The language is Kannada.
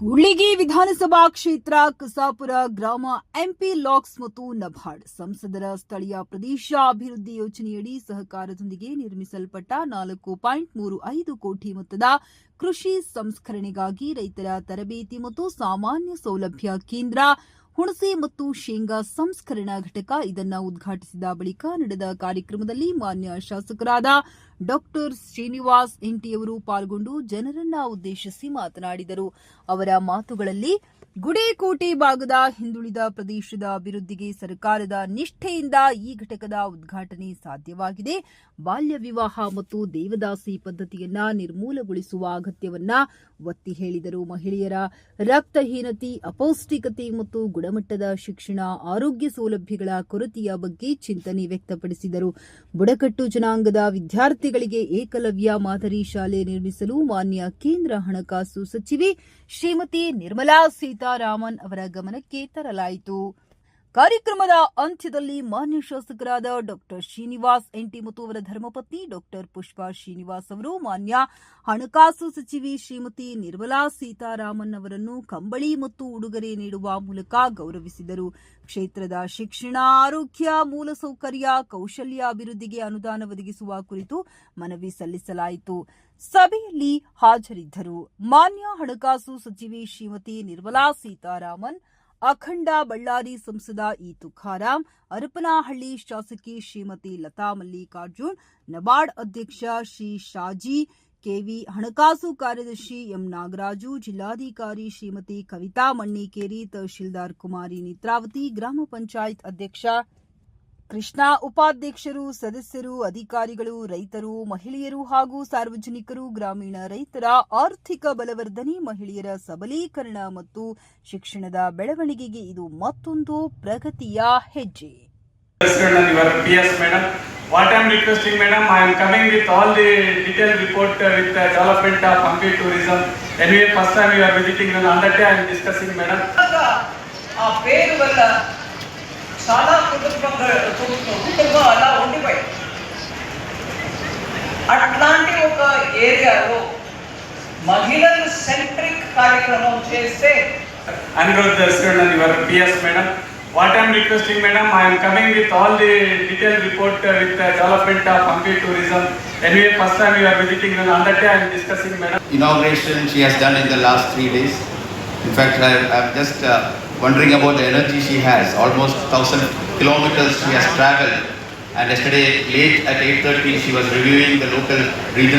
ಕೂಡ್ಲಿಗಿ ವಿಧಾನಸಭಾ ಕ್ಷೇತ್ರ, ಕಸಾಪುರ ಗ್ರಾಮ ಎಂಪಿ ಲಾಕ್ಸ್ ಮತ್ತು ನಬಾರ್ಡ್. ಸಂಸದರ ಸ್ಥಳೀಯ ಪ್ರದೇಶ ಅಭಿವೃದ್ಧಿ ಯೋಜನೆಯಡಿ ಸಹಕಾರದೊಂದಿಗೆ ನಿರ್ಮಿಸಲ್ಪಟ್ಟ ನಾಲ್ಕು ಪಾಯಿಂಟ್ ಮೂರು ಐದು ಕೋಟಿ ಮೊತ್ತದ ಕೃಷಿ ಸಂಸ್ಕರಣೆಗಾಗಿ ರೈತರ ತರಬೇತಿ ಮತ್ತು ಸಾಮಾನ್ಯ ಸೌಲಭ್ಯ ಕೇಂದ್ರ ಹುಣಸೆ ಮತ್ತು ಶೇಂಗಾ ಸಂಸ್ಕರಣಾ ಘಟಕ ಇದನ್ನು ಉದ್ಘಾಟಿಸಿದ ಬಳಿಕ ನಡೆದ ಕಾರ್ಯಕ್ರಮದಲ್ಲಿ ಮಾನ್ಯ ಶಾಸಕರಾದ ಡಾಕ್ಟರ್ ಶ್ರೀನಿವಾಸ್ ಎಂಟಿಯವರು ಪಾಲ್ಗೊಂಡು ಜನರನ್ನ ಉದ್ದೇಶಿಸಿ ಮಾತನಾಡಿದರು. ಅವರ ಮಾತುಗಳಲ್ಲಿ ಗುಡೇಕೋಟೆ ಭಾಗದ ಹಿಂದುಳಿದ ಪ್ರದೇಶದ ಅಭಿವೃದ್ಧಿಗೆ ಸರ್ಕಾರದ ನಿಷ್ಠೆಯಿಂದ ಈ ಘಟಕದ ಉದ್ಘಾಟನೆ ಸಾಧ್ಯವಾಗಿದೆ. ಬಾಲ್ಯ ವಿವಾಹ ಮತ್ತು ದೇವದಾಸಿ ಪದ್ಧತಿಯನ್ನ ನಿರ್ಮೂಲಗೊಳಿಸುವ ಅಗತ್ಯವನ್ನ ಒತ್ತಿ ಹೇಳಿದರು. ಮಹಿಳೆಯರ ರಕ್ತಹೀನತೆ, ಅಪೌಷ್ಟಿಕತೆ ಮತ್ತು ಗುಣಮಟ್ಟದ ಶಿಕ್ಷಣ, ಆರೋಗ್ಯ ಸೌಲಭ್ಯಗಳ ಕೊರತೆಯ ಬಗ್ಗೆ ಚಿಂತನೆ ವ್ಯಕ್ತಪಡಿಸಿದರು. ಬುಡಕಟ್ಟು ಜನಾಂಗದ ವಿದ್ಯಾರ್ಥಿಗಳಿಗೆ ಏಕಲವ್ಯ ಮಾದರಿ ಶಾಲೆ ನಿರ್ಮಿಸಲು ಮಾನ್ಯ ಕೇಂದ್ರ ಹಣಕಾಸು ಸಚಿವೆ ಶ್ರೀಮತಿ ನಿರ್ಮಲಾ ಸೀತಾರಾಮನ್ ಅವರ ಗಮನಕ್ಕೆ ತರಲಾಯಿತು. ಕಾರ್ಯಕ್ರಮದ ಅಂತ್ಯದಲ್ಲಿ ಮಾನ್ಯ ಶಾಸಕರಾದ ಡಾಕ್ಟರ್ ಶ್ರೀನಿವಾಸ್ ಎಂಟಿ ಮತ್ತು ಅವರ ಧರ್ಮಪತ್ನಿ ಡಾಕ್ಟರ್ ಪುಷ್ಪಾ ಶ್ರೀನಿವಾಸ್ ಅವರು, ಮಾನ್ಯ ಹಣಕಾಸು ಸಚಿವೆ ಶ್ರೀಮತಿ ನಿರ್ಮಲಾ ಸೀತಾರಾಮನ್ ಅವರನ್ನು ಕಂಬಳಿ ಮತ್ತು ಉಡುಗೊರೆ ನೀಡುವ ಮೂಲಕ ಗೌರವಿಸಿದರು. ಕ್ಷೇತ್ರದ ಶಿಕ್ಷಣ, ಆರೋಗ್ಯ, ಮೂಲಸೌಕರ್ಯ, ಕೌಶಲ್ಯ ಅಭಿವೃದ್ಧಿಗೆ ಅನುದಾನ ಒದಗಿಸುವ ಕುರಿತು ಮನವಿ ಸಲ್ಲಿಸಲಾಯಿತು. ಸಭೆಯಲ್ಲಿ ಹಾಜರಿದ್ದರು. ಮಾನ್ಯ ಹಣಕಾಸು ಸಚಿವೆ ಶ್ರೀಮತಿ ನಿರ್ಮಲಾ ಸೀತಾರಾಮನ್ ಅಖಂಡ ಬಳ್ಳಾರಿ ಸಂಸದ ಇ ತುಕಾರಾಂ ಹರಪನಹಳ್ಳಿ ಶಾಸಕಿ ಶ್ರೀಮತಿ ಲತಾ ಮಲ್ಲಿಕಾರ್ಜುನ್ ನಬಾರ್ಡ್ ಅಧ್ಯಕ್ಷ ಶ್ರೀ ಶಾಜಿ ಕೆವಿ ಹಣಕಾಸು ಕಾರ್ಯದರ್ಶಿ ಎಂ ನಾಗರಾಜು ಜಿಲ್ಲಾಧಿಕಾರಿ ಶ್ರೀಮತಿ ಕವಿತಾ ಮಣ್ಣಿಕೇರಿ ತಹಶೀಲ್ದಾರ್ ಕುಮಾರಿ ನೇತ್ರಾವತಿ ಗ್ರಾಮ ಪಂಚಾಯತ್ ಅಧ್ಯಕ್ಷ ಕೃಷ್ಣಾ ಉಪಾಧ್ಯಕ್ಷರು, ಸದಸ್ಯರು, ಅಧಿಕಾರಿಗಳು, ರೈತರು, ಮಹಿಳೆಯರು ಹಾಗೂ ಸಾರ್ವಜನಿಕರು, ಗ್ರಾಮೀಣ ರೈತರ ಆರ್ಥಿಕ ಬಲವರ್ಧನೆ, ಮಹಿಳೆಯರ ಸಬಲೀಕರಣ ಮತ್ತು ಶಿಕ್ಷಣದ ಬೆಳವಣಿಗೆಗೆ ಇದು ಮತ್ತೊಂದು ಪ್ರಗತಿಯ ಹೆಜ್ಜೆ. ಮೇಡಮ್ చాలా కుటుంబంగా అలా ఉండిపోయి. అట్లాంటి ఒక ఏరియాలో మహిళలు సెంట్రిక్ కార్యక్రమం చేస్తే అనిరుద్ధ్ దర్శకుడు your PS madam. What I'm requesting madam I'm coming with all the detail report with development of Hampi tourism anyway first time you're visiting అందరికీ I'm discussing madam inauguration she has done in the last three days in fact I I just wondering about the energy she has. Almost 1,000 kilometers she has traveled. And yesterday, late at 8.30, she was reviewing the local regional